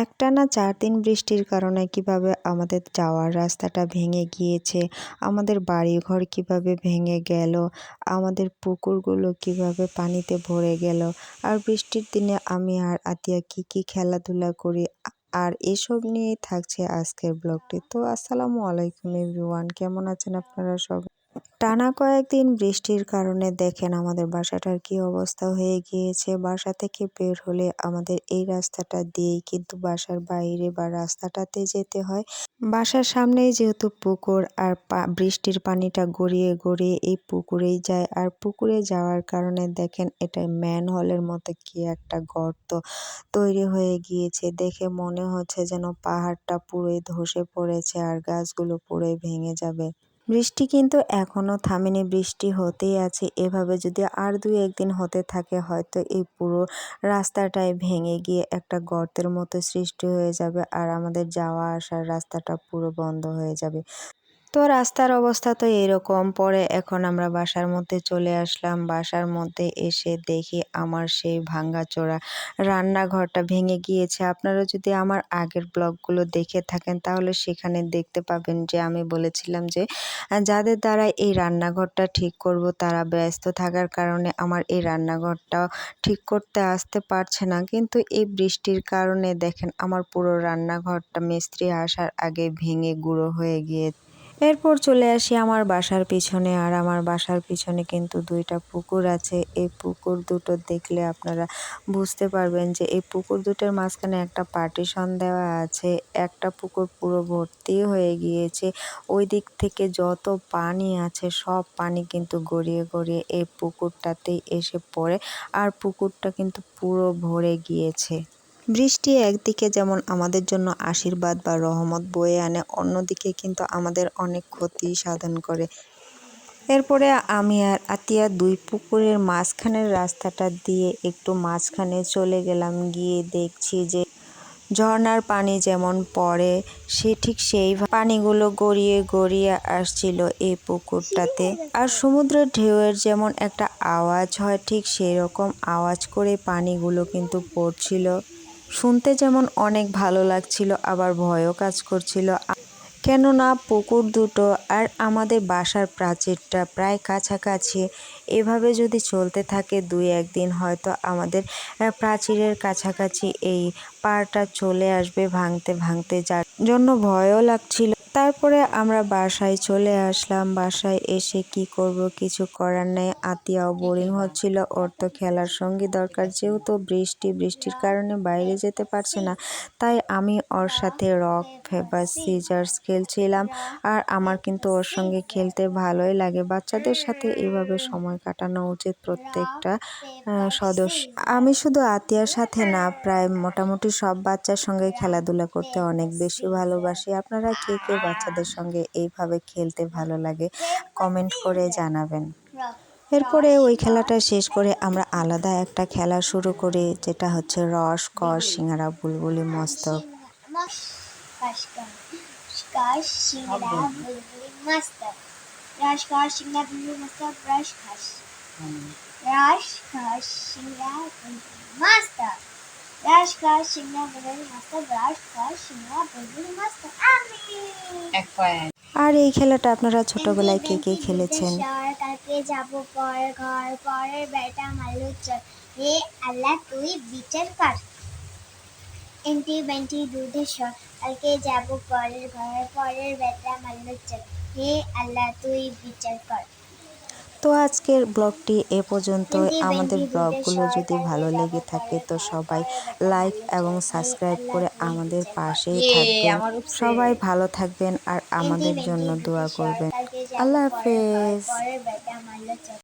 একটানা চার দিন বৃষ্টির কারণে কীভাবে আমাদের যাওয়ার রাস্তাটা ভেঙে গিয়েছে, আমাদের বাড়িঘর কীভাবে ভেঙে গেল, আমাদের পুকুরগুলো কীভাবে পানিতে ভরে গেল, আর বৃষ্টির দিনে আমি আর আতিয়া কি কি খেলাধুলা করি, আর এসব নিয়েই থাকছে আজকের ব্লগটি। তো আসসালামু আলাইকুম এভরিওয়ান, কেমন আছেন আপনারা সবাই টানা কয়েকদিন বৃষ্টির কারণে দেখেন আমাদের বাসাটার কি অবস্থা হয়ে গিয়েছে। বাসা থেকে বের হলে আমাদের এই রাস্তাটা দিয়েই কিন্তু বাসার বাইরে বা রাস্তাটাতে যেতে হয়। বাসার সামনেই যেহেতু পুকুর আর বৃষ্টির পানিটা গড়িয়ে গড়িয়ে এই পুকুরেই যায়। আর পুকুরে যাওয়ার কারণে দেখেন এটা ম্যান হলের মতো কি একটা গর্ত তৈরি হয়ে গিয়েছে। দেখে মনে হচ্ছে যেন পাহাড়টা পুরোই ধসে পড়েছে আর গাছগুলো পুরোই ভেঙে যাবে। বৃষ্টি কিন্তু এখনও থামেনি, বৃষ্টি হতেই আছে। এভাবে যদি আর দুই একদিন হতে থাকে, হয়তো এই পুরো রাস্তাটায় ভেঙে গিয়ে একটা গর্তের মতো সৃষ্টি হয়ে যাবে আর আমাদের যাওয়া আসার রাস্তাটা পুরো বন্ধ হয়ে যাবে। তো রাস্তার অবস্থা তো এরকম। পরে এখন আমরা বাসার মধ্যে চলে আসলাম। বাসার মধ্যে এসে দেখি আমার সেই ভাঙ্গাচোরা রান্নাঘরটা ভেঙে গিয়েছে। আপনারা যদি আমার আগের ব্লগগুলো দেখে থাকেন, তাহলে সেখানে দেখতে পাবেন যে আমি বলেছিলাম যে, যাদের দ্বারা এই রান্নাঘরটা ঠিক করব, তারা ব্যস্ত থাকার কারণে আমার এই রান্নাঘরটা ঠিক করতে আসতে পারছে না। কিন্তু এই বৃষ্টির কারণে দেখেন, আমার পুরো রান্নাঘরটা মিস্ত্রি আসার আগে ভেঙে গুঁড়ো হয়ে গিয়েছে এরপর চলে আসি আমার বাসার পিছনে, আর আমার বাসার পিছনে কিন্তু দুইটা পুকুর আছে। এই পুকুর দুটো দেখলে আপনারা বুঝতে পারবেন যে এই পুকুর দুটোর মাঝখানে একটা পার্টিশন দেওয়া আছে। একটা পুকুর পুরো ভর্তি হয়ে গিয়েছে। ওই দিক থেকে যত পানি আছে, সব পানি কিন্তু গড়িয়ে গড়িয়ে এই পুকুরটাতেই এসে পড়ে, আর পুকুরটা কিন্তু পুরো ভরে গিয়েছে। বৃষ্টি একদিকে যেমন আমাদের জন্য আশীর্বাদ বা রহমত বয়ে আনে, অন্যদিকে কিন্তু আমাদের অনেক ক্ষতি সাধন করে। এরপরে আমি আর আতিয়া দুই পুকুরের মাঝখানের রাস্তাটা দিয়ে একটু মাঝখানে চলে গেলাম, গিয়ে দেখছি যে ঝর্নার পানি যেমন পড়ে, সে ঠিক সেই পানিগুলো গড়িয়ে গড়িয়ে আসছিল এই পুকুরটাতে। আর সমুদ্রের ঢেউয়ের যেমন একটা আওয়াজ হয়, ঠিক সেই রকম আওয়াজ করে পানিগুলো কিন্তু পড়ছিল। শুনতে যেমন অনেক ভালো লাগছিল, আবার ভয়ও কাজ করছিল। কেননা পুকুর দুটো আর আমাদের বাসার প্রাচীরটা প্রায় কাছাকাছি। এভাবে যদি চলতে থাকে দুই একদিন, হয়তো আমাদের প্রাচীরের কাছাকাছি এই পাড়টা চলে আসবে ভাঙতে ভাঙতে। যার জন্য ভয়ও লাগছিল। তারপরে আমরা বাসায় চলে আসলাম। বাসায় এসে কি করব কিছু করার নেই। আতিয়াও বোরিং হচ্ছিল। ওর তো খেলার সঙ্গী দরকার। যেহেতু বৃষ্টি, বৃষ্টির কারণে বাইরে যেতে পারছে না, তাই আমি ওর সাথে রক ফেভার সিজার্স খেলছিলাম। আর আমার কিন্তু ওর সঙ্গে খেলতে ভালোই লাগে। বাচ্চাদের সাথে এভাবে সময় কাটানো উচিত প্রত্যেকটা সদস্য। আমি শুধু আতিয়ার সাথে না, প্রায় মোটামুটি সব বাচ্চার সঙ্গে খেলাধুলা করতে অনেক বেশি ভালোবাসি। আপনারা কে কে বাচ্চাদের সঙ্গে এইভাবে খেলতে ভালো লাগে কমেন্ট করে জানাবেন। এরপরে ওই খেলাটা শেষ করে আমরা আলাদা একটা খেলা শুরু করি যেটা হচ্ছে রস কর সিঙ্গারা বুলবুলি মস্তক মস্তক রাস খাস সিঙ্গা বুলবুলি মস্তক রাস খাস সিঙ্গা বুলবুলি মস্তক আমি আর এই খেলাটা আপনারা ছোটবেলায় কে কে খেলেছেন? কালকে যাব পর ঘর পরের বেটা মালু চল হে আল্লাহ তুই বিচার কর। এন্টি বেন্টি দুধেশ্বর কালকে যাব পরের ঘর পরের বেটা মালু চল হে আল্লাহ তুই বিচার কর। তো আজকের ব্লগটি এ পর্যন্ত আমাদের ব্লগগুলো যদি ভালো লেগে থাকে তো সবাই লাইক এবং সাবস্ক্রাইব করে আমাদের পাশেই থাকবেন সবাই ভালো থাকবেন আর আমাদের জন্য দোয়া করবেন আল্লাহ হাফেজ